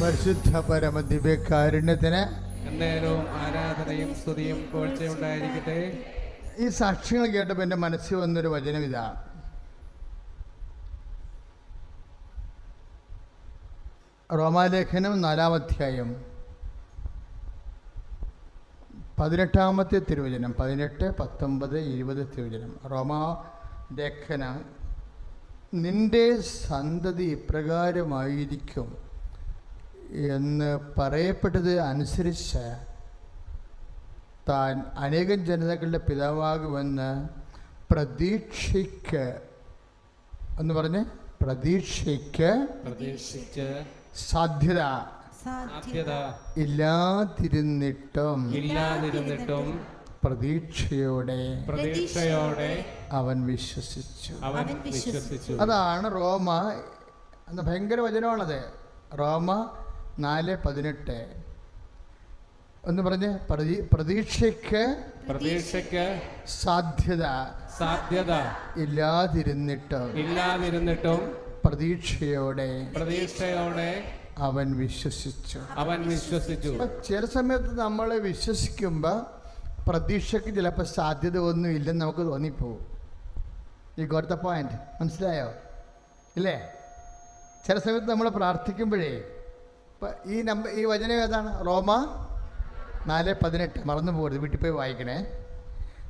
പരിശുദ്ധ പരമദിവ്യകാരുണ്യത്തിന് എന്നേരവും ആരാധനയും സ്തുതിയും ഉണ്ടായിരിക്കട്ടെ ഈ സാക്ഷ്യങ്ങൾ കേട്ടപ്പോൾ എന്റെ മനസ്സിൽ വന്നൊരു വചനം ഇതാ. റോമാലേഖനം നാലാം അധ്യായം പതിനെട്ടാമത്തെ തിരുവചനം പതിനെട്ട് പത്തൊമ്പത് ഇരുപത് തിരുവചനം. റോമാ ലേഖന നിന്റെ സന്തതി ഇപ്രകാരമായിരിക്കും. എന്ന് പറയപ്പെട്ടത് അനുസരിച്ച് താൻ അനേകം ജനതകളുടെ പിതാവാകുമെന്ന് പ്രതീക്ഷയ്ക്ക് എന്ന് പറഞ്ഞ് പ്രതീക്ഷയ്ക്ക് പ്രതീക്ഷിച്ച് സാധ്യത സാധ്യത ഇല്ലാതിരുന്നിട്ടും ഇല്ലാതിരുന്നിട്ടും പ്രതീക്ഷയോടെ പ്രതീക്ഷയോടെ അവൻ വിശ്വസിച്ചു. അവൻ വിശ്വസിച്ചു. അതാണ് റോമ എന്ന ഭയങ്കര വചനമാണത്. റോമ നാല് പതിനെട്ട്. ഒന്ന് പറഞ്ഞ് പ്രതീ പ്രതീക്ഷയ്ക്ക് പ്രതീക്ഷയ്ക്ക് സാധ്യത. സാധ്യത. ഇല്ലാതിരുന്നിട്ടും ഇല്ലാതിരുന്നിട്ടും പ്രതീക്ഷയോടെ പ്രതീക്ഷയോടെ അവൻ വിശ്വസിച്ചു. അവൻ വിശ്വസിച്ചു. ചില സമയത്ത് നമ്മൾ വിശ്വസിക്കുമ്പോൾ പ്രതീക്ഷയ്ക്ക് ചിലപ്പോൾ സാധ്യത ഒന്നും ഇല്ലെന്ന് നമുക്ക് തോന്നിപ്പോവും. ഈ ഗോട്ട് ദ പോയിന്റ് മനസ്സിലായോ? ഇല്ലേ? ചില സമയത്ത് നമ്മൾ പ്രാർത്ഥിക്കുമ്പോഴേ ഈ നമ്പർ ഈ വചനം ഏതാണ്? റോമ നാല് പതിനെട്ട്. മറന്നു പോകരുത് വീട്ടിൽ പോയി വായിക്കണേ.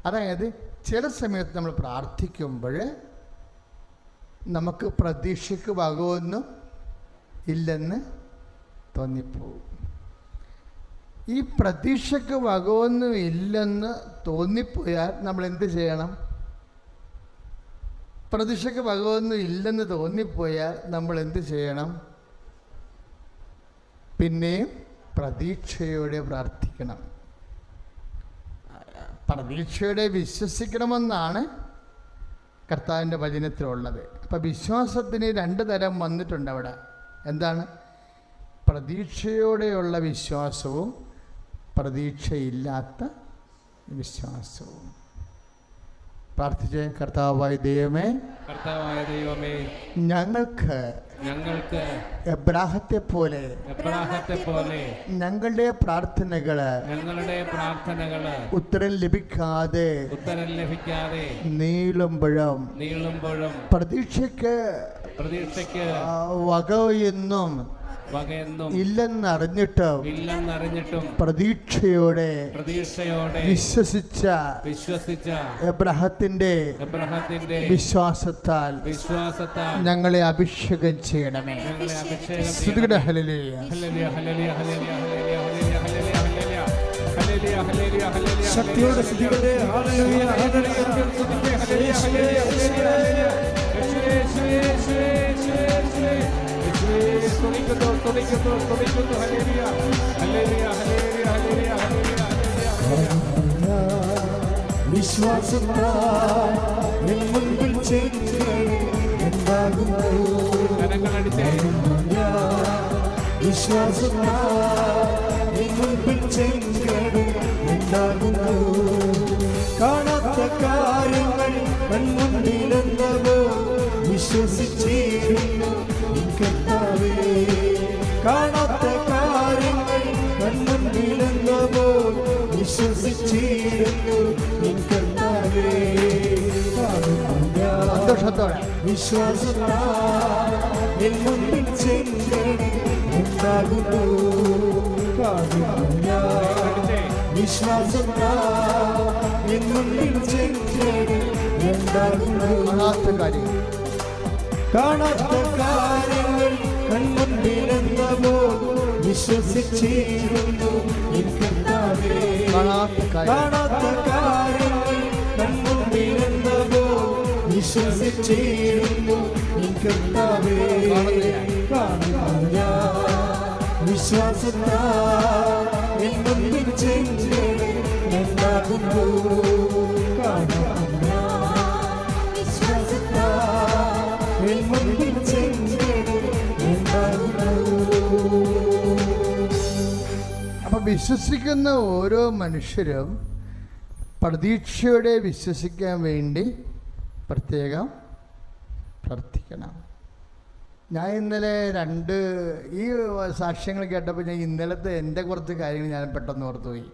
അതായത് ചില സമയത്ത് നമ്മൾ പ്രാർത്ഥിക്കുമ്പോൾ നമുക്ക് പ്രതീക്ഷയ്ക്ക് വകമൊന്നും ഇല്ലെന്ന് തോന്നിപ്പോവും. ഈ പ്രതീക്ഷയ്ക്ക് വകമൊന്നും ഇല്ലെന്ന് തോന്നിപ്പോയാൽ നമ്മൾ എന്ത് ചെയ്യണം? പ്രതീക്ഷയ്ക്ക് വകമൊന്നും ഇല്ലെന്ന് തോന്നിപ്പോയാൽ നമ്മൾ എന്ത് ചെയ്യണം? പിന്നെയും പ്രതീക്ഷയോടെ പ്രാർത്ഥിക്കണം. പ്രതീക്ഷയോടെ വിശ്വസിക്കണമെന്നാണ് കർത്താവിന്റെ വചനത്തിലുള്ളത്. അപ്പം വിശ്വാസത്തിന് രണ്ട് തരം വന്നിട്ടുണ്ട് അവിടെ. എന്താണ്? പ്രതീക്ഷയോടെയുള്ള വിശ്വാസവും പ്രതീക്ഷയില്ലാത്ത വിശ്വാസവും. പ്രാർത്ഥിച്ച കർത്താവായ ദൈവമേ കർത്താവായ ദൈവമേ ഞങ്ങൾക്ക് ഞങ്ങൾക്ക് എബ്രാഹത്തെ പോലെ എബ്രാഹത്തെ പോലെ ഞങ്ങളുടെ പ്രാർത്ഥനകൾ ഞങ്ങളുടെ പ്രാർത്ഥനകൾ ഉത്തരം ലഭിക്കാതെ ഉത്തരം ലഭിക്കാതെ നീളുമ്പോഴും നീളുമ്പോഴും പ്രതീക്ഷയ്ക്ക് പ്രതീക്ഷയ്ക്ക് വകയൊന്നും ഇല്ലെന്നറിഞ്ഞിട്ടും ഇല്ലെന്നറിഞ്ഞിട്ടും പ്രതീക്ഷയോടെ പ്രതീക്ഷയോടെ വിശ്വസിച്ച വിശ്വസിച്ച എബ്രഹത്തിന്റെ എബ്രഹത്തിന്റെ വിശ്വാസത്താൽ വിശ്വാസത്താൽ ഞങ്ങളെ അഭിഷേകം ചെയ്യണമേ ഞങ്ങളെ അഭിഷേകം സ്തുതിയുടെ ഹല്ലേലൂയ. Hallelujah, hallelujah, hallelujah, hallelujah, hallelujah, hallelujah, hallelujah, സ്തുതിക്കുന്നു സ്തുതിക്കുന്നു സ്തുതിക്കുന്നു hallelujah hallelujah hallelujah hallelujah hallelujah വിശ്വാസത്താൽ നിൻ മുൻപിൽ കരങ്ങളടിച്ചേ വിശ്വാസത്താൽ നിൻ മുൻപിൽ ഉണ്ടാകുന്നു കാണാത്ത കാര്യങ്ങൾ മുൻപിലെന്നവോ വിശ്വസിച്ചേരും. കാണാത്ത കാര്യങ്ങൾ പോൽ വിശ്വസിച്ചിരുന്നു. സന്തോഷത്തോടെ. വിശ്വാസത്താൽ കാണാത്ത കാര്യങ്ങൾ വിശ്വസിച്ചിരുന്നു കാണാത്ത കാര്യങ്ങൾ കൺമുണ്ടിരുന്നവോ വിശ്വസിച്ചിരുന്നു കർത്താവേ കാണില്ല വിശ്വാസത്താ എന്നും ചെന്നു കാണാ വിശ്വസിക്കുന്ന ഓരോ മനുഷ്യരും പ്രതീക്ഷയോടെ വിശ്വസിക്കാൻ വേണ്ടി പ്രത്യേകം പ്രാർത്ഥിക്കണം. ഞാൻ ഇന്നലെ രണ്ട് ഈ സാക്ഷ്യങ്ങൾ കേട്ടപ്പോൾ ഞാൻ ഇന്നലത്തെ എന്റെ കുറച്ച് കാര്യങ്ങൾ ഞാൻ പെട്ടെന്ന് ഓർത്തുപോയി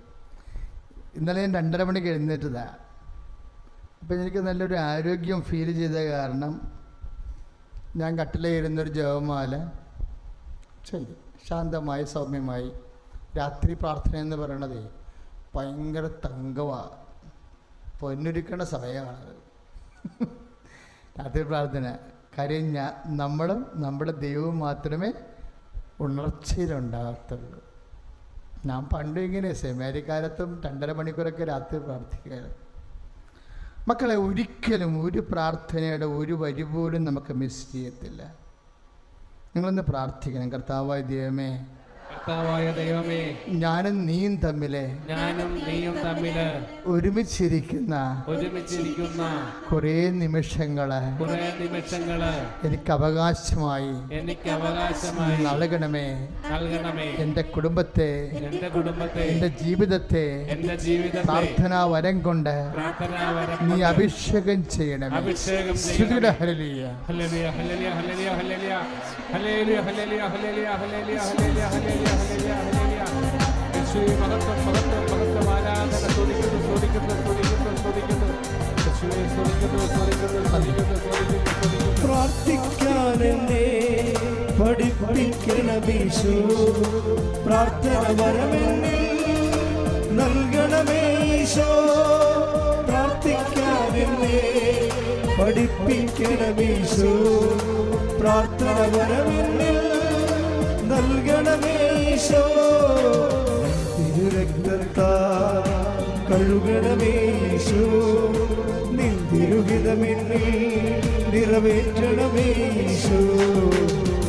ഇന്നലെ ഞാൻ രണ്ടര മണിക്ക് എഴുന്നേറ്റതാണ് അപ്പം എനിക്ക് നല്ലൊരു ആരോഗ്യം ഫീൽ ചെയ്ത കാരണം ഞാൻ കട്ടിലേ ഇരുന്നൊരു ജവമാല ചൊല്ലി. ശാന്തമായി സൗമ്യമായി രാത്രി പ്രാർത്ഥന എന്ന് പറയണത് ഭയങ്കര തങ്കമാണ് പൊന്നൊരുക്കേണ്ട സമയമാണത് രാത്രി പ്രാർത്ഥന. കാര്യം ഞാൻ നമ്മളും നമ്മുടെ ദൈവവും മാത്രമേ ഉണർച്ചയിലുണ്ടാകത്തുള്ളൂ. ഞാൻ പണ്ട് ഇങ്ങനെ സെമേരിക്കാലത്തും രണ്ടര മണിക്കൂറൊക്കെ രാത്രി പ്രാർത്ഥിക്കുകയായിരുന്നു. മക്കളെ ഒരിക്കലും ഒരു പ്രാർത്ഥനയുടെ ഒരു വരി പോലും നമുക്ക് മിസ് ചെയ്യത്തില്ല. നിങ്ങളൊന്ന് പ്രാർത്ഥിക്കണം. കർത്താവായ ദൈവമേ കർത്താവായ ദൈവമേ ഞാനും നീയും തമ്മിലെ ഞാനും നീയും തമ്മിൽ ഒരുമിച്ചിരിക്കുന്ന ഒരുമിച്ചിരിക്കുന്ന കുറേ നിമിഷങ്ങൾ കുറേ നിമിഷങ്ങൾ എനിക്ക് അവകാശമായി എനിക്ക് അവകാശമായി നൽകണമേ. നൽകണമേ. എന്റെ കുടുംബത്തെ എന്റെ കുടുംബത്തെ എന്റെ ജീവിതത്തെ എന്റെ ജീവിതത്തെ പ്രാർത്ഥനാ വരം കൊണ്ട് പ്രാർത്ഥനാവരം നീ അഭിഷേകം ചെയ്യണമേ. അഭിഷേകം ചെയ്യണമേ. Hallelujah. Hallelujah hallelujah hallelujah hallelujah hallelujah hallelujah hallelujah hallelujah hallelujah. മഹത്വം മഹത്വം മഹത്വം ആരാധന സ്തുതിക്കുന്നു സ്തുതിക്കുന്നു സ്തുതിക്കുന്നു സ്തുതിക്കുന്നു സ്തുതിക്കുന്നു സ്തുതിക്കുന്നു സ്തുതിക്കുന്നു സ്തുതിക്കുന്നു പ്രാർത്ഥിക്കാനെന്നെ പഠിപ്പിക്കണമീശോ. പ്രാർത്ഥന വരമെന്നെ നൽകണമേശോ. പ്രാർത്ഥിക്കാനെന്നെ പഠിപ്പിക്കണമീശോ. പ്രാർത്ഥന വരമെന്നെ ഈശോ തിരുരക്തത്താൽ കഴുകണമേശോ. നിന്തിരുഹിതമെന്നെ നിറവേറ്റണമേശോ.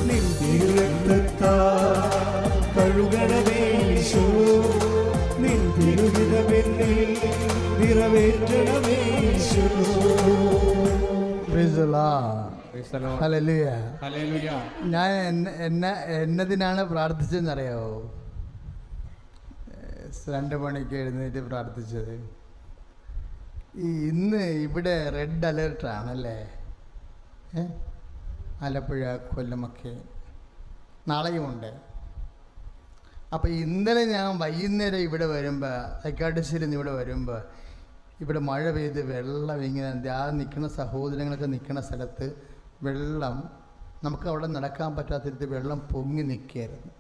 നിന്തിരുരക്തത്താൽ കഴുകണമേശോ. നിന്തിരുഹിതമെന്നെ നിറവേറ്റണമേശോ. ഞാൻ എന്നെ എന്നെ എന്നതിനാണ് പ്രാർത്ഥിച്ചതെന്നറിയാവോ? അറിയാവോ രണ്ട് മണിക്ക് എഴുന്നേറ്റ് പ്രാർത്ഥിച്ചത്. ഈ ഇന്ന് ഇവിടെ റെഡ് അലേർട്ടാണല്ലേ ആലപ്പുഴ കൊല്ലമൊക്കെ. നാളെയുമുണ്ട്. അപ്പോൾ ഇന്നലെ ഞാൻ വൈകുന്നേരം ഇവിടെ വരുമ്പോൾ തൈക്കാട്ടുശ്ശേരി ഇവിടെ വരുമ്പോൾ ഇവിടെ മഴ പെയ്ത് വെള്ളം ഇങ്ങനെ ആ നിൽക്കുന്ന സഹോദരങ്ങളൊക്കെ നിൽക്കുന്ന സ്ഥലത്ത് വെള്ളം നമുക്ക് അവിടെ നടക്കാൻ പറ്റാത്ത രീതിയിൽ വെള്ളം പൊങ്ങി നിൽക്കുകയായിരുന്നു.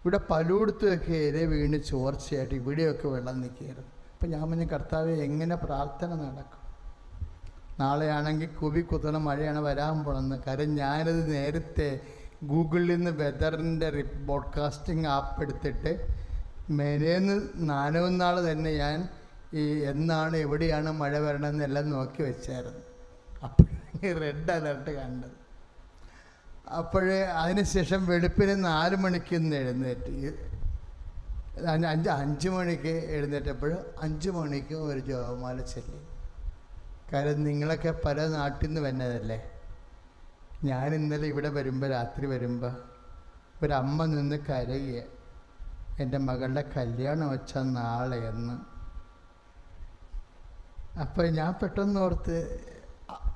ഇവിടെ പലയിടത്തുമൊക്കെ ഇര വീണ് ചോർച്ചയായിട്ട് ഇവിടെയൊക്കെ വെള്ളം നിൽക്കുകയായിരുന്നു. അപ്പം ഞാൻ പറഞ്ഞ കർത്താവ് എങ്ങനെ പ്രാർത്ഥന നടക്കും? നാളെയാണെങ്കിൽ കുവി കുത്തണ മഴയാണ് വരാൻ പോണെന്ന്. കാര്യം ഞാനത് നേരത്തെ ഗൂഗിളിൽ നിന്ന് വെതറിന്റെ ബോഡ്കാസ്റ്റിംഗ് ആപ്പ് എടുത്തിട്ട് മെനേന്ന് നാൾ തന്നെ ഞാൻ ഈ എന്നാണ് എവിടെയാണ് മഴ വരണമെന്നെല്ലാം നോക്കി വെച്ചായിരുന്നു. അപ്പോഴേ റെഡ് അലർട്ട് കണ്ടത്. അപ്പോഴേ അതിനുശേഷം വെളുപ്പിന് നാല് മണിക്ക് എഴുന്നേറ്റ്. അഞ്ച് അഞ്ച് മണിക്ക് എഴുന്നേറ്റപ്പോൾ അഞ്ച് മണിക്ക് ഒരു ജോമാല ചൊല്ലി. കാര്യം നിങ്ങളൊക്കെ പല നാട്ടിൽ നിന്ന് വന്നതല്ലേ? ഞാൻ ഇന്നലെ ഇവിടെ വരുമ്പോൾ രാത്രി വരുമ്പോൾ ഒരമ്മ നിന്ന് കരയുക എന്റെ മകളുടെ കല്യാണം വെച്ച നാളെ എന്ന് അപ്പോൾ ഞാൻ പെട്ടെന്ന് ഓർത്ത്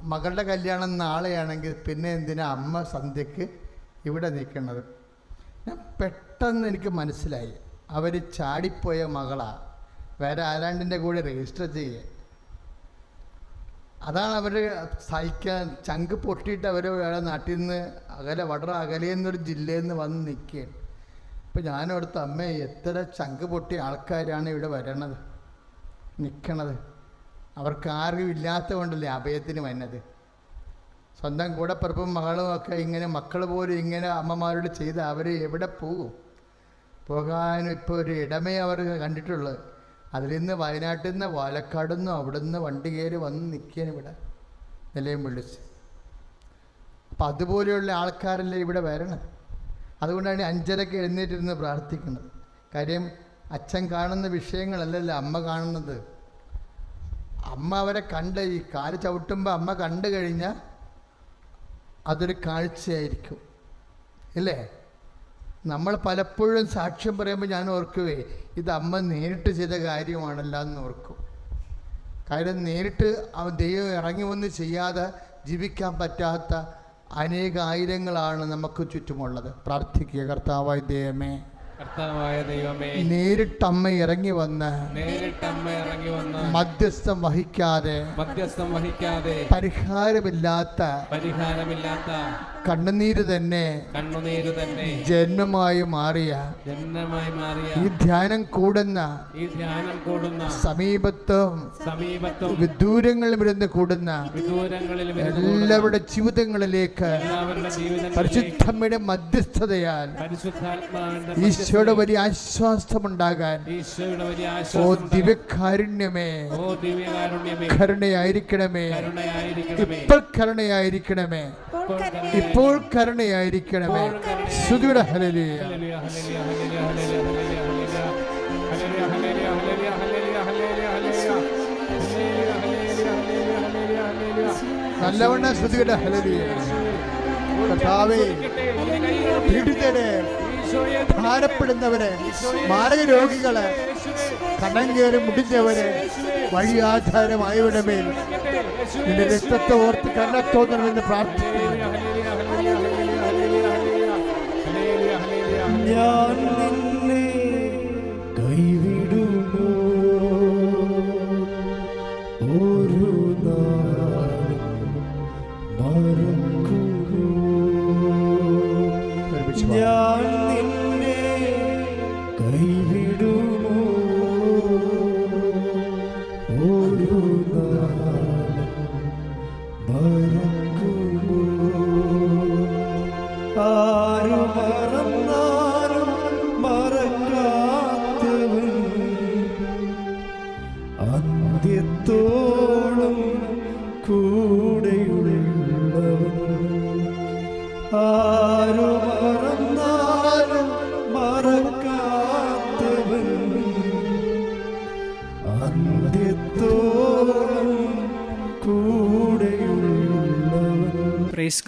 മകളുടെ കല്യാണം നാളെയാണെങ്കിൽ പിന്നെ എന്തിനാ അമ്മ സന്ധ്യക്ക് ഇവിടെ നിൽക്കുന്നത്? ഞാൻ പെട്ടെന്ന് എനിക്ക് മനസ്സിലായി. അവർ ചാടിപ്പോയ മകളാ. വേറെ ആരാണ്ടിന്റെ കൂടെ രജിസ്റ്റർ ചെയ്യേ. അതാണ് അവർ സഹിക്കാൻ ചങ്ക് പൊട്ടിയിട്ട് അവർ വേറെ നാട്ടിൽ നിന്ന് അകലെ വളരെ അകലെയെന്നൊരു ജില്ലയിൽ നിന്ന് വന്ന് നിൽക്കുകയാണ്. ഇപ്പം ഞാനോടുത്ത് അമ്മ എത്ര ചങ്ക് പൊട്ടിയ ആൾക്കാരാണ് ഇവിടെ വരണത് നിൽക്കണത് അവർക്ക് ആരും ഇല്ലാത്ത കൊണ്ടല്ലേ അഭയത്തിന് വന്നത്? സ്വന്തം കൂടപ്പിറപ്പും മകളും ഒക്കെ ഇങ്ങനെ മക്കൾ പോലും ഇങ്ങനെ അമ്മമാരോട് ചെയ്ത് അവർ എവിടെ പോകും? പോകാനും ഇപ്പോൾ ഒരു ഇടമേ അവർ കണ്ടിട്ടുള്ളത്. അതിൽ നിന്ന് വയനാട്ടിൽ നിന്ന് പാലക്കാട് നിന്നും അവിടെ നിന്ന് വണ്ടി കയറി വന്ന് നിൽക്കുകയാണ് ഇവിടെ നിലയം വിളിച്ച്. അപ്പം അതുപോലെയുള്ള ആൾക്കാരല്ലേ ഇവിടെ വരണം അതുകൊണ്ടാണ് അഞ്ചരക്ക് എഴുന്നേറ്റിരുന്ന് പ്രാർത്ഥിക്കുന്നത്. കാര്യം അച്ഛൻ കാണുന്ന വിഷയങ്ങളല്ലല്ലോ അമ്മ കാണുന്നത്. അമ്മ അവരെ കണ്ട് ഈ കാൽ ചവിട്ടുമ്പോൾ അമ്മ കണ്ടു കഴിഞ്ഞാൽ അതൊരു കാഴ്ചയായിരിക്കും. ഇല്ലേ? നമ്മൾ പലപ്പോഴും സാക്ഷ്യം പറയുമ്പോൾ ഞാൻ ഓർക്കുവേ ഇത് അമ്മ നേരിട്ട് ചെയ്ത കാര്യമാണല്ലോ എന്ന് ഓർക്കും. കാര്യം നേരിട്ട് ദൈവം ഇറങ്ങി വന്ന് ചെയ്യാതെ ജീവിക്കാൻ പറ്റാത്ത അനേകായിരങ്ങളാണ് നമുക്ക് ചുറ്റുമുള്ളത്. പ്രാർത്ഥിക്കുക കർത്താവായ ദൈവമേ. കർത്താവായ ദൈവമേ നേരിട്ട് അമ്മ ഇറങ്ങി വന്ന് നേരിട്ട് അമ്മ ഇറങ്ങി വന്ന് മധ്യസ്ഥം വഹിക്കാതെ മധ്യസ്ഥം വഹിക്കാതെ പരിഹാരമില്ലാത്ത പരിഹാരമില്ലാത്ത കണ്ണുനീര് തന്നെ കണ്ണുനീര് തന്നെ ജന്മമായി മാറിയ ജന്മമായി മാറിയ ഈ ധ്യാനം കൂടുന്ന ഈ ധ്യാനം കൂടുന്ന സമീപത്തും സമീപത്തും വിദൂരങ്ങളിൽ ഇരുന്ന് കൂടുന്ന വിദൂരങ്ങളിൽ വരുന്ന എല്ലാവരുടെ ജീവിതങ്ങളിലേക്ക് എല്ലാവരുടെ ജീവിതം പരിശുദ്ധമ്മയുടെ മധ്യസ്ഥതയാൽ പരിശുദ്ധാത്മാവിന്റെ ഈശോയുടെ വലിയ ആശ്വാസമുണ്ടാകാൻ ഓ ദിവ്യകാരുണ്യമേ കരുണയായിരിക്കണമേ ഇപ്പോൾ കരുണയായിരിക്കണമേ ഇപ്പോൾ കരുണയായിരിക്കണമേ ശ്രുതിയുടെ ഹലലിയ നല്ലവണ്ണം ശ്രുതിയുടെ ഹലലിയ കർത്താവേ പീഡിതരെ ഭാരപ്പെടുന്നവരെ മാരക രോഗികളെ കണ്ണം കയറി മുടിഞ്ഞവരെ വഴിയാധാരമായവരുടെ മേൽ നിന്റെ രക്തത്തെ ഓർത്ത് കണ്ണത്തോന്നണമെന്ന് പ്രാർത്ഥിക്കുന്നു.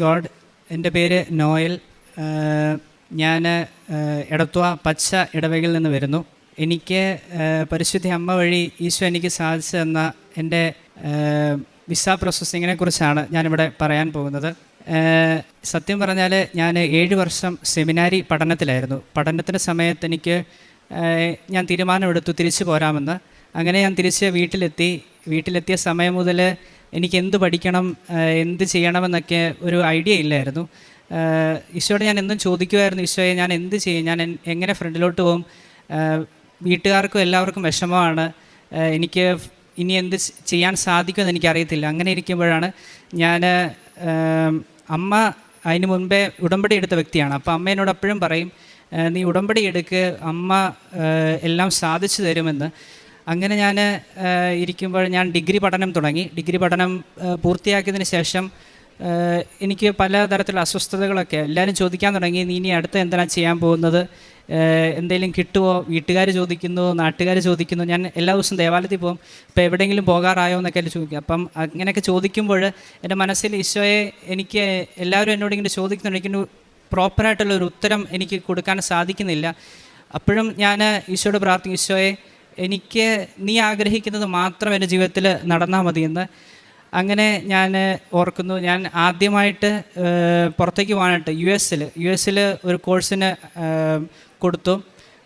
ഗോഡ് എന്റെ പേര് നോയൽ. ഞാൻ എടത്വ പച്ച ഇടവകയിൽ നിന്ന് വരുന്നു. എനിക്ക് പരിശുദ്ധ അമ്മ വഴി ഈശോ എനിക്ക് സാധിച്ചു തന്ന എന്റെ വിസ പ്രോസസ്സിങ്ങിനെ കുറിച്ചാണ് ഞാനിവിടെ പറയാൻ പോകുന്നത്. സത്യം പറഞ്ഞാൽ ഞാൻ ഏഴ് വർഷം സെമിനാരി പഠനത്തിലായിരുന്നു. പഠനത്തിന്റെ സമയത്ത് എനിക്ക് ഞാൻ തീരുമാനമെടുത്തു തിരിച്ചു പോരാമെന്ന്. അങ്ങനെ ഞാൻ തിരിച്ച് വീട്ടിലെത്തി. വീട്ടിലെത്തിയ സമയം മുതൽ എനിക്ക് എന്ത് പഠിക്കണം എന്ത് ചെയ്യണമെന്നൊക്കെ ഒരു ഐഡിയ ഇല്ലായിരുന്നു. ഈശോയോട് ഞാൻ എന്നും ചോദിക്കുമായിരുന്നു ഈശോയെ ഞാൻ എന്ത് ചെയ്യും? ഞാൻ എങ്ങനെ ഫ്രണ്ടിലോട്ട് പോകും? വീട്ടുകാർക്കും എല്ലാവർക്കും വിഷമമാണ്. എനിക്ക് ഇനി എന്ത് ചെയ്യാൻ സാധിക്കുമെന്ന് എനിക്കറിയത്തില്ല. അങ്ങനെ ഇരിക്കുമ്പോഴാണ് ഞാൻ അമ്മ അതിന് മുൻപേ ഉടമ്പടി എടുത്ത വ്യക്തിയാണ്. അപ്പോൾ അമ്മ അപ്പോഴും പറയും നീ ഉടമ്പടി എടുക്ക്. അമ്മ എല്ലാം സാധിച്ചു തരുമെന്ന്. അങ്ങനെ ഞാൻ ഇരിക്കുമ്പോൾ ഞാൻ ഡിഗ്രി പഠനം തുടങ്ങി. ഡിഗ്രി പഠനം പൂർത്തിയാക്കിയതിന് ശേഷം എനിക്ക് പല തരത്തിലുള്ള അസ്വസ്ഥതകളൊക്കെ എല്ലാവരും ചോദിക്കാൻ തുടങ്ങി. നീ ഇനി അടുത്ത എന്തിനാണ് ചെയ്യാൻ പോകുന്നത്? എന്തെങ്കിലും കിട്ടുമോ വീട്ടുകാർ ചോദിക്കുന്നു നാട്ടുകാർ ചോദിക്കുന്നു. ഞാൻ എല്ലാ ദിവസവും ദേവാലയത്തിൽ പോകും. ഇപ്പോൾ എവിടെയെങ്കിലും പോകാറായോ? എന്നൊക്കെ ചോദിക്കും. അപ്പം അങ്ങനെയൊക്കെ ചോദിക്കുമ്പോൾ എന്റെ മനസ്സിൽ ഈശോയെ എനിക്ക് എല്ലാവരും എന്നോട് ഇങ്ങനെ ചോദിക്കുന്നുണ്ട് എനിക്കൊരു പ്രോപ്പറായിട്ടുള്ള ഒരു ഉത്തരം എനിക്ക് കൊടുക്കാൻ സാധിക്കുന്നില്ല. അപ്പോഴും ഞാൻ ഈശോയോട് പ്രാർത്ഥിക്കും ഈശോയെ എനിക്ക് നീ ആഗ്രഹിക്കുന്നത് മാത്രം എന്റെ ജീവിതത്തിൽ നടന്നാൽ മതിയെന്ന് അങ്ങനെ ഞാൻ ഓർക്കുന്നു. ഞാൻ ആദ്യമായിട്ട് പുറത്തേക്ക് പോകാനായിട്ട് യു എസിൽ യു എസിൽ ഒരു കോഴ്സിന് കൊടുത്തു.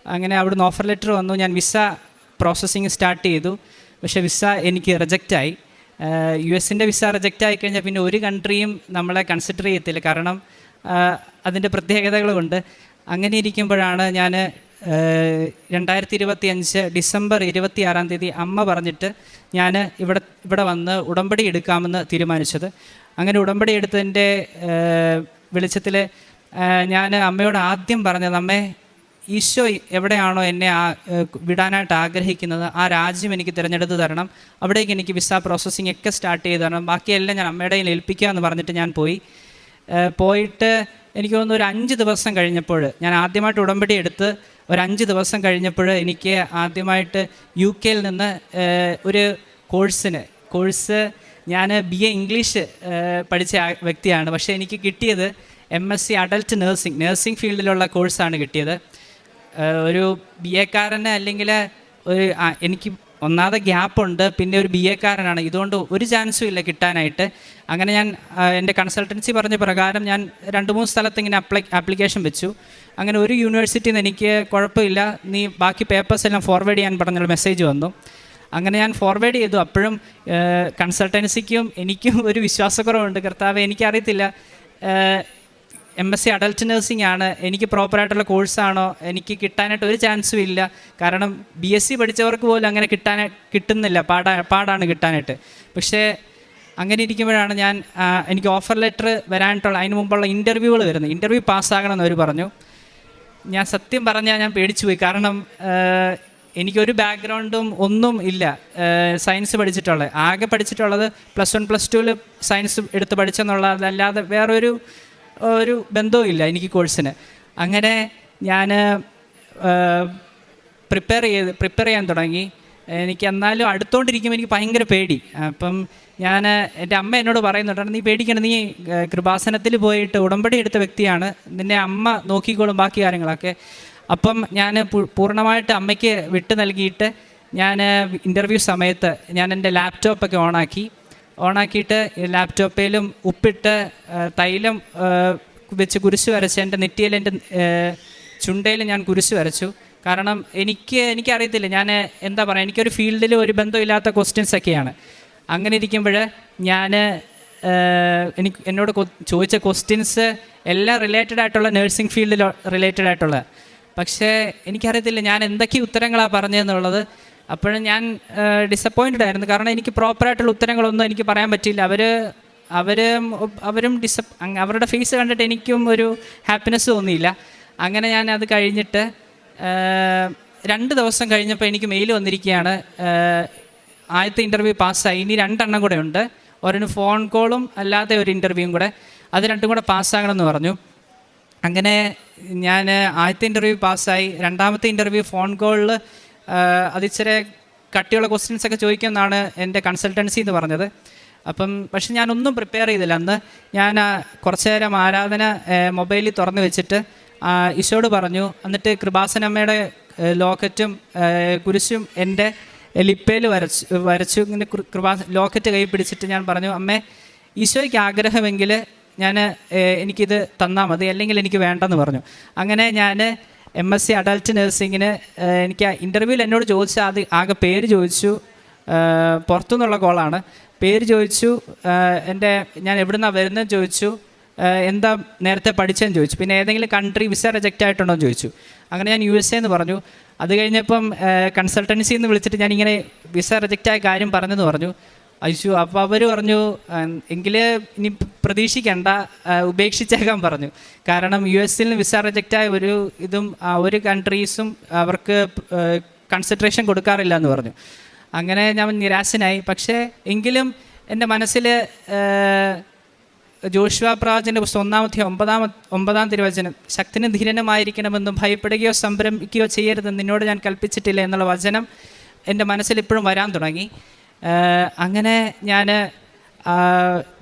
അങ്ങനെ അവിടുന്ന് ഓഫർ ലെറ്റർ വന്നു. ഞാൻ വിസ പ്രോസസ്സിങ് സ്റ്റാർട്ട് ചെയ്തു. പക്ഷേ വിസ എനിക്ക് റിജക്റ്റായി യു എസിന്റെ വിസ റിജക്റ്റ് ആയി കഴിഞ്ഞാൽ പിന്നെ ഒരു കൺട്രിയും നമ്മളെ കൺസിഡർ ചെയ്യത്തില്ല. കാരണം അതിന്റെ പ്രത്യേകതകളുമുണ്ട് അങ്ങനെ ഇരിക്കുമ്പോഴാണ് ഞാൻ രണ്ടായിരത്തി ഇരുപത്തി അഞ്ച് ഡിസംബർ ഇരുപത്തി ആറാം തീയതി അമ്മ പറഞ്ഞിട്ട് ഞാൻ ഇവിടെ ഇവിടെ വന്ന് ഉടമ്പടി എടുക്കാമെന്ന് തീരുമാനിച്ചത്. അങ്ങനെ ഉടമ്പടി എടുത്തതിന്റെ വെളിച്ചത്തിൽ ഞാൻ അമ്മയോട് ആദ്യം പറഞ്ഞത് അമ്മേ ഈശോ എവിടെയാണോ എന്നെ ആ വിടാനായിട്ട് ആഗ്രഹിക്കുന്നത്? ആ രാജ്യം എനിക്ക് തിരഞ്ഞെടുത്ത് തരണം. അവിടേക്ക് എനിക്ക് വിസ പ്രോസസ്സിംഗ് ഒക്കെ സ്റ്റാർട്ട് ചെയ്ത് തരണം. ബാക്കിയെല്ലാം ഞാൻ അമ്മയുടെ കയ്യിൽ ഏൽപ്പിക്കുക എന്ന് പറഞ്ഞിട്ട് ഞാൻ പോയി. പോയിട്ട് എനിക്ക് തോന്നുന്നു ഒരു അഞ്ച് ദിവസം കഴിഞ്ഞപ്പോൾ ഞാൻ ആദ്യമായിട്ട് ഉടമ്പടി എടുത്ത് ഒരു അഞ്ച് ദിവസം കഴിഞ്ഞപ്പോൾ എനിക്ക് ആദ്യമായിട്ട് യു കെയിൽ നിന്ന് ഒരു കോഴ്സിന് കോഴ്സ് ഞാൻ ബി എ ഇംഗ്ലീഷ് പഠിച്ച വ്യക്തിയാണ്. പക്ഷേ എനിക്ക് കിട്ടിയത് M S C adult nursing nursing ഫീൽഡിലുള്ള കോഴ്സാണ് കിട്ടിയത്. ഒരു ബി എക്കാരന് അല്ലെങ്കിൽ ഒരു എനിക്ക് ഒന്നാമത്തെ ഗ്യാപ്പുണ്ട്. പിന്നെ ഒരു ബി എക്കാരനാണ് ഇതുകൊണ്ട് ഒരു ചാൻസും ഇല്ല കിട്ടാനായിട്ട്. അങ്ങനെ ഞാൻ എന്റെ കൺസൾട്ടൻസി പറഞ്ഞ പ്രകാരം ഞാൻ രണ്ട് മൂന്ന് സ്ഥലത്ത് ഇങ്ങനെ അപ്ലൈ ആപ്ലിക്കേഷൻ വെച്ചു. അങ്ങനെ ഒരു യൂണിവേഴ്സിറ്റിയിൽ നിന്ന് എനിക്ക് കുഴപ്പമില്ല. നീ ബാക്കി പേപ്പേഴ്സ് എല്ലാം ഫോർവേഡ് ചെയ്യാൻ പറഞ്ഞുള്ള മെസ്സേജ് വന്നു. അങ്ങനെ ഞാൻ ഫോർവേഡ് ചെയ്തു. അപ്പോഴും കൺസൾട്ടൻസിക്കും എനിക്കും ഒരു വിശ്വാസക്കുറവുണ്ട്. കർത്താവ് എനിക്കറിയത്തില്ല. M S C adult nursing ആണ്. എനിക്ക് പ്രോപ്പറായിട്ടുള്ള കോഴ്സാണോ എനിക്ക് കിട്ടാനായിട്ട് ഒരു ചാൻസും ഇല്ല. കാരണം ബി എസ് സി പഠിച്ചവർക്ക് പോലും അങ്ങനെ കിട്ടാൻ കിട്ടുന്നില്ല. പാടാ പാടാണ് കിട്ടാനായിട്ട്. പക്ഷേ അങ്ങനെ ഇരിക്കുമ്പോഴാണ് ഞാൻ എനിക്ക് ഓഫർ ലെറ്റർ വരാനായിട്ടുള്ള അതിന് മുമ്പുള്ള ഇന്റർവ്യൂകൾ വരുന്നത്. ഇന്റർവ്യൂ പാസ്സാകണമെന്ന് അവർ പറഞ്ഞു. ഞാൻ സത്യം പറഞ്ഞാൽ ഞാൻ പേടിച്ചു പോയി. കാരണം എനിക്കൊരു ബാക്ക്ഗ്രൗണ്ടും ഒന്നും ഇല്ല. സയൻസ് പഠിച്ചിട്ടുള്ളത്. ആകെ പഠിച്ചിട്ടുള്ളത് പ്ലസ് വൺ പ്ലസ് ടുവിൽ സയൻസ് എടുത്ത് പഠിച്ചെന്നുള്ളതല്ലാതെ വേറൊരു ഒരു ബന്ധവുമില്ല എനിക്ക് കോഴ്സിന്. അങ്ങനെ ഞാൻ പ്രിപ്പയർ ചെയ്ത് പ്രിപ്പയർ ചെയ്യാൻ തുടങ്ങി. എനിക്ക് എന്നാലും അടുത്തോണ്ടിരിക്കുമ്പോൾ എനിക്ക് ഭയങ്കര പേടി. അപ്പം ഞാൻ എന്റെ അമ്മ എന്നോട് പറയുന്നുണ്ടാണ് നീ പേടിക്കണം നീ കൃപാസനത്തിൽ പോയിട്ട് ഉടമ്പടി എടുത്ത വ്യക്തിയാണ്. നിന്നെ അമ്മ നോക്കിക്കോളും ബാക്കി കാര്യങ്ങളൊക്കെ. അപ്പം ഞാൻ പൂർണമായിട്ട് അമ്മയ്ക്ക് വിട്ട് നൽകിയിട്ട് ഞാൻ ഇന്റർവ്യൂ സമയത്ത് ഞാൻ എന്റെ ലാപ്ടോപ്പൊക്കെ ഓണാക്കി ഓണാക്കിയിട്ട് ലാപ്ടോപ്പിലും ഉപ്പിട്ട് തൈലം വെച്ച് കുരിശ് വരച്ച് എന്റെ നെറ്റിയിൽ എന്റെ ചുണ്ടയിൽ ഞാൻ കുരിശ് വരച്ചു. കാരണം എനിക്ക് എനിക്കറിയത്തില്ല. ഞാൻ എന്താ പറയുക എനിക്കൊരു ഫീൽഡിൽ ഒരു ബന്ധമില്ലാത്ത ക്വസ്റ്റ്യൻസ് ഒക്കെയാണ്. അങ്ങനെ ഇരിക്കുമ്പോൾ ഞാൻ എനിക്ക് എന്നോട് ചോദിച്ച ക്വസ്റ്റ്യൻസ് എല്ലാം റിലേറ്റഡ് ആയിട്ടുള്ള നഴ്സിംഗ് ഫീൽഡിൽ റിലേറ്റഡ് ആയിട്ടുള്ള. പക്ഷേ എനിക്കറിയത്തില്ല ഞാൻ എന്തൊക്കെ ഉത്തരങ്ങളാണ് പറഞ്ഞതെന്നുള്ളത്. അപ്പോഴും ഞാൻ ഡിസപ്പോയിന്റഡ് ആയിരുന്നു. കാരണം എനിക്ക് പ്രോപ്പറായിട്ടുള്ള ഉത്തരങ്ങളൊന്നും എനിക്ക് പറയാൻ പറ്റിയില്ല. അവർ അവരും അവരും ഡിസ അവരുടെ ഫേസ് കണ്ടിട്ട് എനിക്കും ഒരു ഹാപ്പിനെസ് തോന്നിയില്ല. അങ്ങനെ ഞാൻ അത് കഴിഞ്ഞിട്ട് രണ്ട് ദിവസം കഴിഞ്ഞപ്പോൾ എനിക്ക് മെയിൽ വന്നിരിക്കുകയാണ്. ആദ്യത്തെ ഇന്റർവ്യൂ പാസ്സായി ഇനി രണ്ടെണ്ണം കൂടെ ഉണ്ട്. ഒരെണ്ണം ഫോൺ കോളും അല്ലാതെ ഒരു ഇന്റർവ്യൂവും കൂടെ. അത് രണ്ടും കൂടെ പാസ്സാകണമെന്ന് പറഞ്ഞു. അങ്ങനെ ഞാൻ ആദ്യത്തെ ഇന്റർവ്യൂ പാസ്സായി രണ്ടാമത്തെ ഇന്റർവ്യൂ ഫോൺ കോളിൽ അത് ഇച്ചിരി കട്ടിയുള്ള ക്വസ്റ്റ്യൻസ് ഒക്കെ ചോദിക്കുമെന്നാണ് എന്റെ കൺസൾട്ടൻസി എന്ന് പറഞ്ഞത്. അപ്പം പക്ഷെ ഞാനൊന്നും പ്രിപ്പയർ ചെയ്തില്ല. അന്ന് ഞാൻ കുറച്ച് നേരം ആരാധന മൊബൈലിൽ തുറന്നു വെച്ചിട്ട് ഈശോട് പറഞ്ഞു. എന്നിട്ട് കൃപാസനമ്മയുടെ ലോക്കറ്റും കുരിശും എന്റെ ലിപ്പയിൽ വരച്ചു വരച്ചു. ഇങ്ങനെ കൃപാ ലോക്കറ്റ് കൈ പിടിച്ചിട്ട് ഞാൻ പറഞ്ഞു അമ്മേ ഈശോയ്ക്ക് ആഗ്രഹമെങ്കിൽ ഞാൻ എനിക്കിത് തന്നാൽ മതി. അല്ലെങ്കിൽ എനിക്ക് വേണ്ടെന്ന് പറഞ്ഞു. അങ്ങനെ ഞാൻ എം എസ് സി അഡൽട്ട് നഴ്സിങ്ങിന് എനിക്ക് ഇന്റർവ്യൂവിൽ എന്നോട് ചോദിച്ച അത് ആകെ പേര് ചോദിച്ചു. പുറത്തുനിന്നുള്ള കോളാണ് പേര് ചോദിച്ചു. എന്റെ ഞാൻ എവിടുന്നാണ് വരുന്നതെന്ന് ചോദിച്ചു. എന്താ നേരത്തെ പഠിച്ചതെന്ന് ചോദിച്ചു. പിന്നെ ഏതെങ്കിലും കൺട്രി വിസ റിജക്റ്റ് ആയിട്ടുണ്ടോ എന്ന് ചോദിച്ചു. അങ്ങനെ ഞാൻ യു എസ് എന്ന് പറഞ്ഞു. അത് കഴിഞ്ഞപ്പം കൺസൾട്ടൻസി എന്ന് വിളിച്ചിട്ട് ഞാൻ ഇങ്ങനെ വിസ റിജക്റ്റ് ആയ കാര്യം പറഞ്ഞെന്ന് പറഞ്ഞു. അയച്ചു അപ്പോൾ അവർ പറഞ്ഞു എങ്കിൽ ഇനി പ്രതീക്ഷിക്കേണ്ട ഉപേക്ഷിച്ചേക്കാൻ പറഞ്ഞു. കാരണം യു എസിൽ വിസ റിജക്റ്റായ ഒരു ഇതും ഒരു കൺട്രീസും അവർക്ക് കൺസിഡറേഷൻ കൊടുക്കാറില്ല എന്ന് പറഞ്ഞു. അങ്ങനെ ഞാൻ നിരാശനായി. പക്ഷേ എങ്കിലും എന്റെ മനസ്സിൽ ജോഷുവ പ്രാചന്റെ പുസ്തകം ഒന്നാമത്തെ ഒമ്പതാം ഒമ്പതാം തിരുവചനം ശക്തിന് ധീരനുമായിരിക്കണമെന്നും ഭയപ്പെടുകയോ സംരംഭിക്കുകയോ ചെയ്യരുതെന്ന് നിന്നോട് ഞാൻ കൽപ്പിച്ചിട്ടില്ല എന്നുള്ള വചനം എന്റെ മനസ്സിൽ ഇപ്പോഴും വരാൻ തുടങ്ങി. അങ്ങനെ ഞാൻ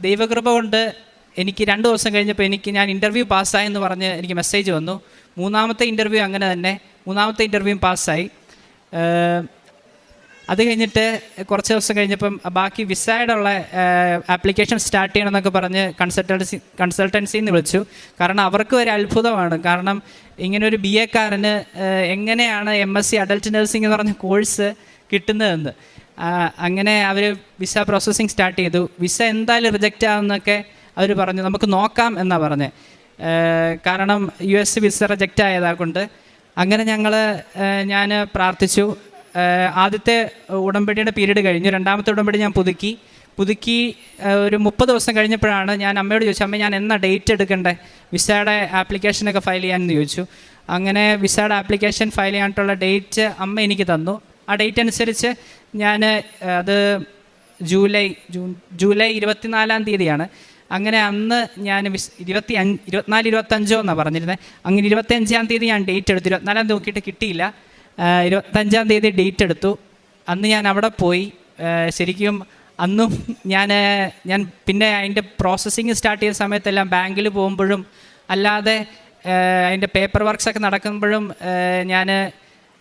ദൈവകൃപ കൊണ്ട് എനിക്ക് രണ്ട് ദിവസം കഴിഞ്ഞപ്പോൾ എനിക്ക് ഞാൻ ഇന്റർവ്യൂ പാസ്സായെന്ന് പറഞ്ഞ് എനിക്ക് മെസ്സേജ് വന്നു. മൂന്നാമത്തെ ഇന്റർവ്യൂ അങ്ങനെ തന്നെ. മൂന്നാമത്തെ ഇന്റർവ്യൂ പാസ്സായി അത് കഴിഞ്ഞിട്ട് കുറച്ച് ദിവസം കഴിഞ്ഞപ്പം ബാക്കി വിസയുടെ ഉള്ള ആപ്ലിക്കേഷൻ സ്റ്റാർട്ട് ചെയ്യണം എന്നൊക്കെ പറഞ്ഞ് കൺസൾട്ടൻസി കൺസൾട്ടൻസിയിൽ നിന്ന് വിളിച്ചു. കാരണം അവർക്ക് ഒരു അത്ഭുതമാണ്. കാരണം ഇങ്ങനെ ഒരു ബി എക്കാരന് എങ്ങനെയാണ് M S C adult nursing എന്ന് പറഞ്ഞ കോഴ്സ് കിട്ടുന്നതെന്ന്. അങ്ങനെ അവർ വിസ പ്രോസസ്സിങ് സ്റ്റാർട്ട് ചെയ്തു. വിസ എന്തായാലും റിജക്റ്റ് ആവുമെന്നൊക്കെ അവർ പറഞ്ഞു. നമുക്ക് നോക്കാം എന്നാണ് പറഞ്ഞത് കാരണം യു എസ് വിസ റിജക്റ്റ് ആയതാകൊണ്ട് അങ്ങനെ ഞങ്ങൾ ഞാൻ പ്രാർത്ഥിച്ചു. ആദ്യത്തെ ഉടമ്പടിയുടെ പീരീഡ് കഴിഞ്ഞു. രണ്ടാമത്തെ ഉടമ്പടി ഞാൻ പുതുക്കി. പുതുക്കി ഒരു മുപ്പത് ദിവസം കഴിഞ്ഞപ്പോഴാണ് ഞാൻ അമ്മയോട് ചോദിച്ചു അമ്മ ഞാൻ എന്നാ ഡേറ്റ് എടുക്കണ്ടേ? വിസയുടെ ആപ്ലിക്കേഷനൊക്കെ ഫയൽ ചെയ്യാമെന്ന് ചോദിച്ചു. അങ്ങനെ വിസയുടെ ആപ്ലിക്കേഷൻ ഫയൽ ചെയ്യാനായിട്ടുള്ള ഡേറ്റ് അമ്മ എനിക്ക് തന്നു. ആ ഡേറ്റ് അനുസരിച്ച് ഞാൻ അത് ജൂലൈ ജൂൺ ജൂലൈ ഇരുപത്തിനാലാം തീയതിയാണ്. അങ്ങനെ അന്ന് ഞാൻ വിസ് ഇരുപത്തി അഞ്ച് ഇരുപത്തിനാല് ഇരുപത്തഞ്ചോ എന്നാണ് പറഞ്ഞിരുന്നത് അങ്ങനെ ഇരുപത്തഞ്ചാം തീയതി ഞാൻ ഡേറ്റ് എടുത്തു. ഇരുപത്തിനാലാം നോക്കിയിട്ട് കിട്ടിയില്ല. ഇരുപത്തഞ്ചാം തീയതി ഡേറ്റ് എടുത്തു. അന്ന് ഞാൻ അവിടെ പോയി. ശരിക്കും അന്നും ഞാൻ ഞാൻ പിന്നെ അതിന്റെ പ്രോസസ്സിങ് സ്റ്റാർട്ട് ചെയ്ത സമയത്തെല്ലാം ബാങ്കിൽ പോകുമ്പോഴും അല്ലാതെ അതിന്റെ പേപ്പർ വർക്ക്സൊക്കെ നടക്കുമ്പോഴും ഞാൻ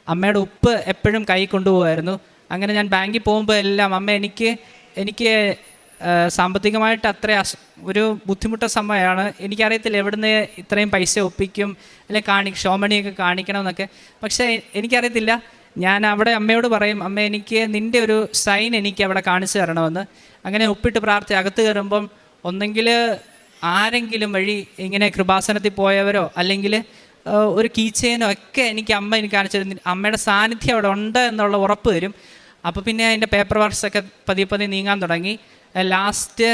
അമ്മയുടെ ഉപ്പ് എപ്പോഴും കൈ കൊണ്ടുപോകുമായിരുന്നു. അങ്ങനെ ഞാൻ ബാങ്കിൽ പോകുമ്പോൾ എല്ലാം അമ്മ എനിക്ക് എനിക്ക് സാമ്പത്തികമായിട്ട് അത്ര ഒരു ബുദ്ധിമുട്ട സമയമാണ് എനിക്കറിയത്തില്ല എവിടുന്ന് ഇത്രയും പൈസ ഒപ്പിക്കും അല്ലെങ്കിൽ കാണി ഷോമണിയൊക്കെ കാണിക്കണം എന്നൊക്കെ പക്ഷേ എനിക്കറിയത്തില്ല. ഞാൻ അവിടെ അമ്മയോട് പറയും അമ്മ എനിക്ക് നിന്റെ ഒരു സൈൻ എനിക്ക് അവിടെ കാണിച്ചു തരണമെന്ന്. അങ്ങനെ ഒപ്പിട്ട് പ്രാർത്ഥി അകത്ത് കയറുമ്പം ഒന്നെങ്കിൽ ആരെങ്കിലും വഴി ഇങ്ങനെ കൃപാസനത്തിൽ പോയവരോ അല്ലെങ്കിൽ ഒരു കീച്ചേനോ ഒക്കെ എനിക്ക് അമ്മ എനിക്ക് കാണിച്ചു തരും. അമ്മയുടെ സാന്നിധ്യം അവിടെ ഉണ്ട് എന്നുള്ള ഉറപ്പ് തരും അപ്പോൾ പിന്നെ അതിന്റെ പേപ്പർ വർക്ക്സ് ഒക്കെ പതിയെ പതിയെ നീങ്ങാൻ തുടങ്ങി. ലാസ്റ്റ്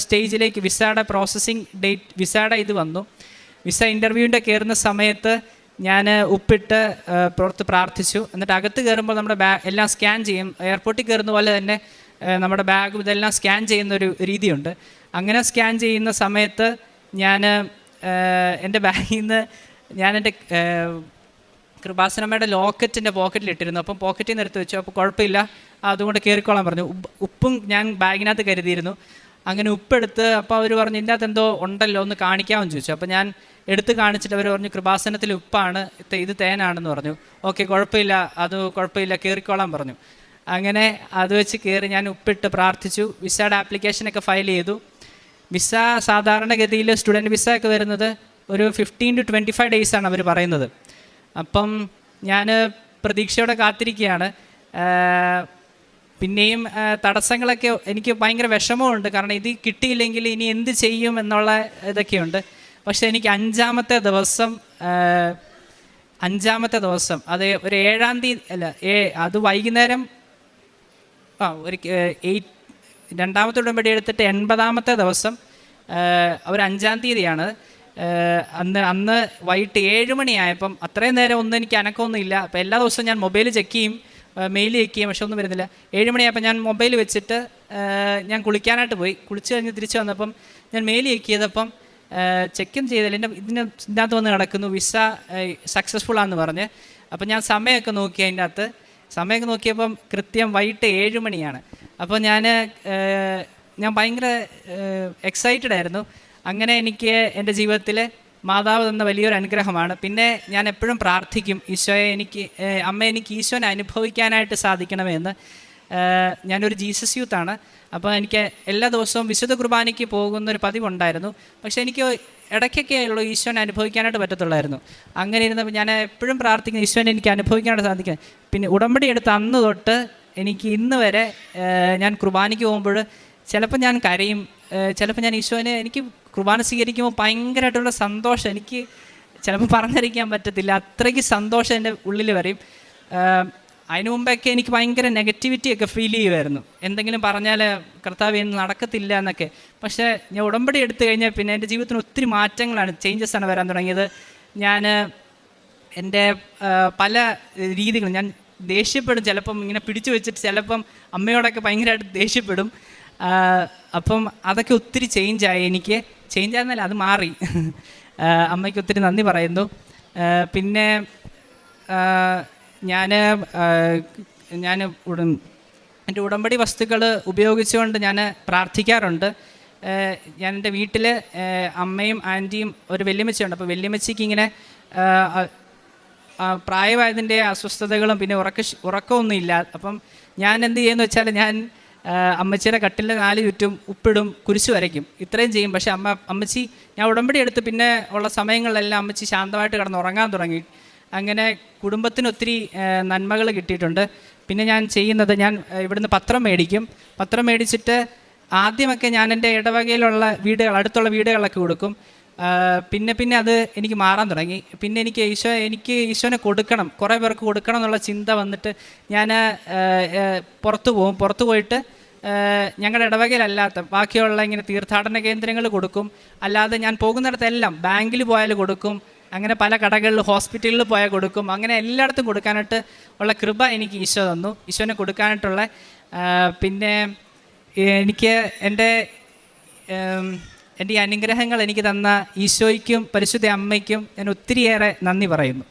സ്റ്റേജിലേക്ക് വിസയുടെ പ്രോസസ്സിങ് ഡേറ്റ് വിസയുടെ ഇത് വന്നു. വിസ ഇന്റർവ്യൂവിന്റെ കയറുന്ന സമയത്ത് ഞാൻ ഉപ്പിട്ട് പുറത്ത് പ്രാർത്ഥിച്ചു. എന്നിട്ട് അകത്ത് കയറുമ്പോൾ നമ്മുടെ ബാഗ് എല്ലാം സ്കാൻ ചെയ്യും. എയർപോർട്ടിൽ കയറുന്ന പോലെ തന്നെ നമ്മുടെ ബാഗും ഇതെല്ലാം സ്കാൻ ചെയ്യുന്ന ഒരു രീതിയുണ്ട്. അങ്ങനെ സ്കാൻ ചെയ്യുന്ന സമയത്ത് ഞാൻ എന്റെ ബാഗിൽ നിന്ന് ഞാൻ എന്റെ കൃപാസനമ്മയുടെ ലോക്കറ്റിന്റെ പോക്കറ്റിൽ ഇട്ടിരുന്നു. അപ്പം പോക്കറ്റിൽ നിന്ന് എടുത്ത് വെച്ചു. അപ്പോൾ കുഴപ്പമില്ല. അതുകൊണ്ട് കയറിക്കോളാൻ പറഞ്ഞു. ഉപ്പും ഞാൻ ബാഗിനകത്ത് കരുതിയിരുന്നു. അങ്ങനെ ഉപ്പെടുത്ത് അപ്പോൾ അവർ പറഞ്ഞു ഇതിന്റെ അകത്ത് എന്തോ ഉണ്ടല്ലോ ഒന്ന് കാണിക്കാമെന്ന് ചോദിച്ചു. അപ്പോൾ ഞാൻ എടുത്ത് കാണിച്ചിട്ട് അവർ പറഞ്ഞു കൃപാസനത്തിൽ ഉപ്പാണ് ഇത് തേനാണെന്ന് പറഞ്ഞു. ഓക്കെ കുഴപ്പമില്ല. അത് കുഴപ്പമില്ല. കയറിക്കോളാൻ പറഞ്ഞു. അങ്ങനെ അത് വെച്ച് കയറി ഞാൻ ഉപ്പിട്ട് പ്രാർത്ഥിച്ചു. വിസയുടെ ആപ്ലിക്കേഷനൊക്കെ ഫയൽ ചെയ്തു. വിസ സാധാരണഗതിയിൽ സ്റ്റുഡന്റ് വിസ ഒക്കെ വരുന്നത് ഒരു ഫിഫ്റ്റീൻ ടു ട്വന്റി ഫൈവ് ഡേയ്സാണ് അവർ പറയുന്നത്. അപ്പം ഞാൻ പ്രതീക്ഷയോടെ കാത്തിരിക്കുകയാണ്. പിന്നെയും തടസ്സങ്ങളൊക്കെ എനിക്ക് ഭയങ്കര വിഷമമുണ്ട്. കാരണം ഇത് കിട്ടിയില്ലെങ്കിൽ ഇനി എന്ത് ചെയ്യും എന്നുള്ള ഇതൊക്കെയുണ്ട്. പക്ഷെ എനിക്ക് അഞ്ചാമത്തെ ദിവസം അഞ്ചാമത്തെ ദിവസം അത് ഒരു ഏഴാം തീയതി അല്ല ഏ അത് വൈകുന്നേരം ആ ഒരു എയ്റ്റ് രണ്ടാമത്തെ ഉടമ്പടി എടുത്തിട്ട് എൺപതാമത്തെ ദിവസം ഒരു അഞ്ചാം തീയതിയാണ്. അന്ന് അന്ന് വൈകിട്ട് ഏഴ് മണിയായപ്പം അത്രയും നേരം ഒന്നും എനിക്ക് അനക്കമൊന്നുമില്ല അപ്പോൾ എല്ലാ ദിവസവും ഞാൻ മൊബൈൽ ചെക്ക് ചെയ്യും മെയിൽ ചെക്ക് ചെയ്യും പക്ഷെ ഒന്നും വരുന്നില്ല. ഏഴ് മണിയായപ്പോൾ ഞാൻ മൊബൈൽ വെച്ചിട്ട് ഞാൻ കുളിക്കാനായിട്ട് പോയി. കുളിച്ച് കഴിഞ്ഞ് തിരിച്ചു വന്നപ്പം ഞാൻ മെയിൽ ചെക്ക് ചെയ്തപ്പം ചെക്കും ചെയ്തില്ല എന്റെ ഇതിന് ഇതിനകത്ത് വന്ന് കിടക്കുന്നു വിസ സക്സസ്ഫുൾ ആണെന്ന് പറഞ്ഞ്. അപ്പം ഞാൻ സമയമൊക്കെ നോക്കി അതിന്റെ അകത്ത്. സമയമൊക്കെ നോക്കിയപ്പം കൃത്യം വൈകിട്ട് ഏഴ് മണിയാണ്. അപ്പോൾ ഞാൻ ഞാൻ ഭയങ്കര എക്സൈറ്റഡ് ആയിരുന്നു. അങ്ങനെ എനിക്ക് എന്റെ ജീവിതത്തിൽ മാതാവ് തന്ന വലിയൊരു അനുഗ്രഹമാണ്. പിന്നെ ഞാൻ എപ്പോഴും പ്രാർത്ഥിക്കും ഈശോയെ എനിക്ക് അമ്മ എനിക്ക് ഈശോനെ അനുഭവിക്കാനായിട്ട് സാധിക്കണമെന്ന്. ഞാനൊരു ജീസസ് യൂത്ത് ആണ് അപ്പോൾ എനിക്ക് എല്ലാ ദിവസവും വിശുദ്ധ കുർബാനയ്ക്ക് പോകുന്ന ഒരു പതിവുണ്ടായിരുന്നു. പക്ഷേ എനിക്ക് ഇടയ്ക്കൊക്കെ ഉള്ളൂ ഈശോനെ അനുഭവിക്കാനായിട്ട് പറ്റത്തുള്ളായിരുന്നു. അങ്ങനെ ഇരുന്നപ്പോൾ ഞാൻ എപ്പോഴും പ്രാർത്ഥിക്കുന്ന ഈശോനെ എനിക്ക് അനുഭവിക്കാനായിട്ട് സാധിക്കും. പിന്നെ ഉടമ്പടി എടുത്ത അന്ന് തൊട്ട് എനിക്ക് ഇന്ന് വരെ ഞാൻ കുർബാനയ്ക്ക് പോകുമ്പോൾ ചിലപ്പോൾ ഞാൻ കരയും ചിലപ്പോൾ ഞാൻ ഈശോനെ എനിക്ക് കുർബാന സ്വീകരിക്കുമ്പോൾ ഭയങ്കരമായിട്ടുള്ള സന്തോഷം. എനിക്ക് ചിലപ്പോൾ പറഞ്ഞറിയിക്കാൻ പറ്റത്തില്ല. അത്രയ്ക്ക് സന്തോഷം എന്റെ ഉള്ളിൽ വരും. അതിനു മുമ്പൊക്കെ എനിക്ക് ഭയങ്കര നെഗറ്റിവിറ്റി ഒക്കെ ഫീൽ ചെയ്യുമായിരുന്നു. എന്തെങ്കിലും പറഞ്ഞാൽ കർത്താവ് ഇന്ന് നടക്കത്തില്ല എന്നൊക്കെ. പക്ഷേ ഞാൻ ഉടമ്പടി എടുത്തു കഴിഞ്ഞാൽ പിന്നെ എന്റെ ജീവിതത്തിന് ഒത്തിരി മാറ്റങ്ങളാണ് ചേഞ്ചസ് ആണ് വരാൻ തുടങ്ങിയത്. ഞാൻ എന്റെ പല രീതികളും ഞാൻ ദേഷ്യപ്പെടും ചിലപ്പം ഇങ്ങനെ പിടിച്ചു വെച്ചിട്ട് ചിലപ്പം അമ്മയോടൊക്കെ ഭയങ്കരമായിട്ട് ദേഷ്യപ്പെടും. അപ്പം അതൊക്കെ ഒത്തിരി ചേഞ്ചായി എനിക്ക്. ചേഞ്ച് ആയിരുന്നല്ല? അത് മാറി. അമ്മയ്ക്ക് ഒത്തിരി നന്ദി പറയുന്നു. പിന്നെ ഞാൻ ഞാൻ ഉടൻ എന്റെ ഉടമ്പടി വസ്തുക്കൾ ഉപയോഗിച്ചുകൊണ്ട് ഞാൻ പ്രാർത്ഥിക്കാറുണ്ട്. ഞാൻ എന്റെ വീട്ടിൽ അമ്മയും ആന്റിയും ഒരു വെല്ലുമ്മച്ചിയുണ്ട് അപ്പോൾ വെല്ലുമച്ചിക്ക് ഇങ്ങനെ പ്രായമായതിന്റെ അസ്വസ്ഥതകളും പിന്നെ ഉറക്ക ഉറക്കമൊന്നും ഇല്ല അപ്പം ഞാൻ എന്ത് ചെയ്യുമെന്ന് വെച്ചാൽ ഞാൻ അമ്മച്ചിയുടെ കട്ടിലിന്റെ നാല് ചുറ്റും ഉപ്പിടും കുരിശു വരയ്ക്കും. ഇത്രയും ചെയ്യും. പക്ഷേ അമ്മ അമ്മച്ചി ഞാൻ ഉടമ്പടി എടുത്ത് പിന്നെ ഉള്ള സമയങ്ങളിലെല്ലാം അമ്മച്ചി ശാന്തമായിട്ട് കിടന്ന് ഉറങ്ങാൻ തുടങ്ങി. അങ്ങനെ കുടുംബത്തിന് ഒത്തിരി നന്മകൾ കിട്ടിയിട്ടുണ്ട്. പിന്നെ ഞാൻ ചെയ്യുന്നത് ഞാൻ ഇവിടുന്ന് പത്രം മേടിക്കും. പത്രം മേടിച്ചിട്ട് ആദ്യമൊക്കെ ഞാൻ എന്റെ ഇടവകയിലുള്ള വീടുകൾ അടുത്തുള്ള വീടുകളൊക്കെ കൊടുക്കും. പിന്നെ പിന്നെ അത് എനിക്ക് മാറാൻ തുടങ്ങി. പിന്നെ എനിക്ക് ഈശോ എനിക്ക് ഈശോനെ കൊടുക്കണം. കുറേ പേർക്ക് കൊടുക്കണം എന്നുള്ള ചിന്ത വന്നിട്ട് ഞാൻ പുറത്തു പോകും പുറത്തു പോയിട്ട് ഞങ്ങളുടെ ഇടവകയിലല്ലാത്ത ബാക്കിയുള്ള ഇങ്ങനെ തീർത്ഥാടന കേന്ദ്രങ്ങൾ കൊടുക്കും. അല്ലാതെ ഞാൻ പോകുന്നിടത്തെല്ലാം ബാങ്കിൽ പോയാൽ കൊടുക്കും. അങ്ങനെ പല കടകളിൽ ഹോസ്പിറ്റലിൽ പോയാൽ കൊടുക്കും. അങ്ങനെ എല്ലായിടത്തും കൊടുക്കാനായിട്ട് ഉള്ള കൃപ എനിക്ക് ഈശോ തന്നു. ഈശോനെ കൊടുക്കാനായിട്ടുള്ള പിന്നെ എനിക്ക് എന്റെ എന്റെ ഈ അനുഗ്രഹങ്ങൾ എനിക്ക് തന്ന ഈശോയ്ക്കും പരിശുദ്ധ അമ്മയ്ക്കും ഞാൻ ഒത്തിരിയേറെ നന്ദി പറയുന്നു.